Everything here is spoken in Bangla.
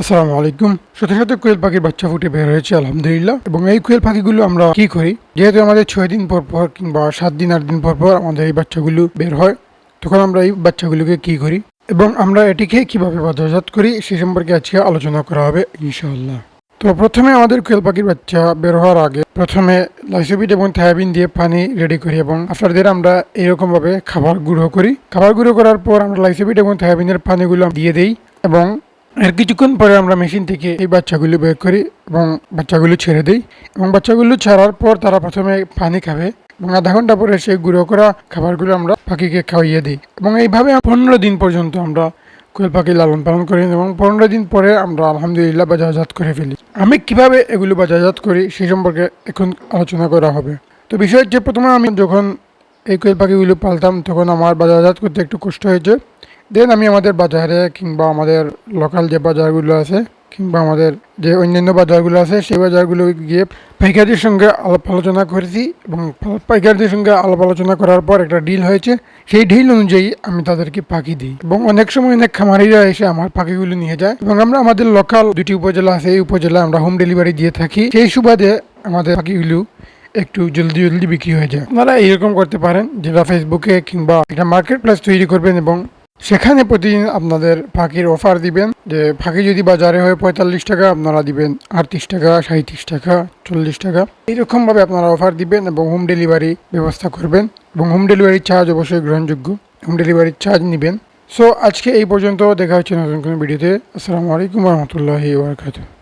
আসসালামু আলাইকুম। সাথে সাথে কোয়েল পাখির বাচ্চা ফুটে বের হয়েছে, আলহামদুলিল্লাহ। এবং এই কোয়েল পাখিগুলো আমরা কি করি? যেহেতু আমাদের ছয় দিন পর পর কিংবা সাত দিন, আট দিন পর পর আমাদের এই বাচ্চাগুলো বের হয়, তখন আমরা এই বাচ্চাগুলোকে কি করি? এবং আমরা এটিকে কীভাবে বাজারজাত করি সে সম্পর্কে আজকে আলোচনা করা হবে, ইনশাআল্লাহ। তো প্রথমে আমাদের কোয়েল পাখির বাচ্চা বের হওয়ার আগে প্রথমে লাইসোবিট এবং থায়াবিন দিয়ে পানি রেডি করি এবং আফটার দের আমরা এরকম ভাবে খাবার গুঁড়ো করি। খাবার গুঁড়ো করার পর আমরা লাইসোবিট এবং থায়াবিনের পানিগুলো দিয়ে দিই এবং এর কিছুক্ষণ পরে আমরা মেশিন থেকে এই বাচ্চাগুলো বের করি এবং বাচ্চাগুলো ছেড়ে দিই এবং বাচ্চাগুলো ছাড়ার পর তারা প্রথমে পানি খাবে এবং আধা ঘণ্টা পরে সেই গুঁড়ো করা খাবারগুলো আমরা পাখিকে খাওয়িয়ে দিই এবং এইভাবে পনেরো দিন পর্যন্ত আমরা কোয়েল পাখি লালন পালন করি এবং পনেরো দিন পরে আমরা আলহামদুলিল্লাহ বাজারজাত করে ফেলি। আমি কীভাবে এগুলো বাজারজাত করি সেই সম্পর্কে এখন আলোচনা করা হবে। তো বিষয় হচ্ছে, প্রথমে আমি যখন এই কোয়েল পাখিগুলো পালতাম, তখন আমার বাজারজাত করতে একটু কষ্ট হয়েছে। দেন আমি আমাদের বাজারে কিংবা আমাদের লোকাল যে বাজারগুলো আছে, কিংবা আমাদের যে অন্যান্য বাজারগুলো আছে, সেই বাজারগুলো গিয়ে পাইকারদের সঙ্গে আলাপ আলোচনা করেছি এবং পাইকারদের সঙ্গে আলাপ আলোচনা করার পর একটা ডিল হয়েছে। সেই ডিল অনুযায়ী আমি তাদেরকে পাখি দিই এবং অনেক সময় অনেক খামারিরা এসে আমার পাখিগুলো নিয়ে যায় এবং আমরা আমাদের লোকাল দুটি উপজেলা আছে, এই উপজেলা আমরা হোম ডেলিভারি দিয়ে থাকি। সেই সুবাদে আমাদের পাখিগুলো একটু জলদি জলদি বিক্রি হয়ে যায়। আপনারা এইরকম করতে পারেন, যেটা ফেসবুকে কিংবা একটা মার্কেট প্লেস তৈরি করবেন এবং সেখানে প্রতিদিন আপনাদের ফাঁকির অফার দিবেন যে ফাঁকি যদি বাজারে হয় পঁয়তাল্লিশ টাকা, আপনারা দিবেন আটত্রিশ টাকা সাঁত্রিশ টাকা, চল্লিশ টাকা। এইরকমভাবে আপনারা অফার দিবেন এবং হোম ডেলিভারি ব্যবস্থা করবেন এবং হোম ডেলিভারি চার্জ অবশ্যই গ্রহণযোগ্য। হোম ডেলিভারির চার্জ নেবেন। সো আজকে এই পর্যন্ত, দেখা হচ্ছে নতুন কোনো ভিডিওতে আসসালামু আলাইকুম রহমতুল্লাহি ওবরাকাতুহ